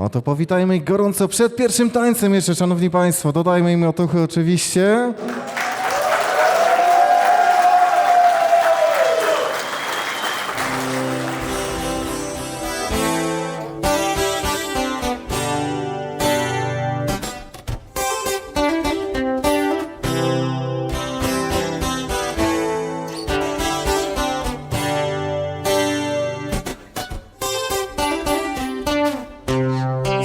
O to powitajmy ich gorąco przed pierwszym tańcem jeszcze, szanowni państwo. Dodajmy im otuchy oczywiście.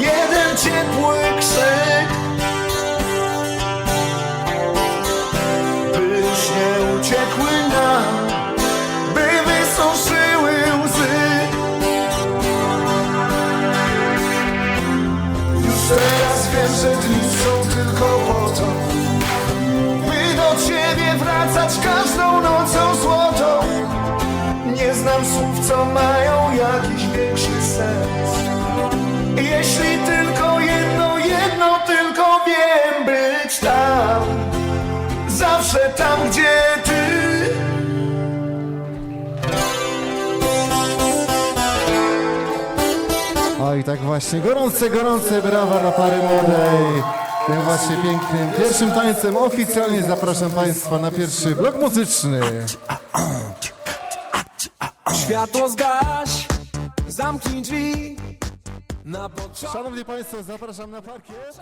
jeden ciepły krzyk. Byś nie uciekły nam By wysuszyły łzy. Już teraz wiem, że dni są tylko po to By do ciebie wracać każdą nocą złotą. Nie znam słów, co mają jakiś większy sens jeśli tylko jedno, jedno tylko wiem być tam Zawsze tam, gdzie ty O i tak właśnie, gorące, gorące brawa dla pary młodej. Tym właśnie pięknym pierwszym tańcem oficjalnie zapraszam Państwa na pierwszy blok muzyczny. Światło zgaś, zamknij drzwi Na Szanowni Państwo, zapraszam na parkiet.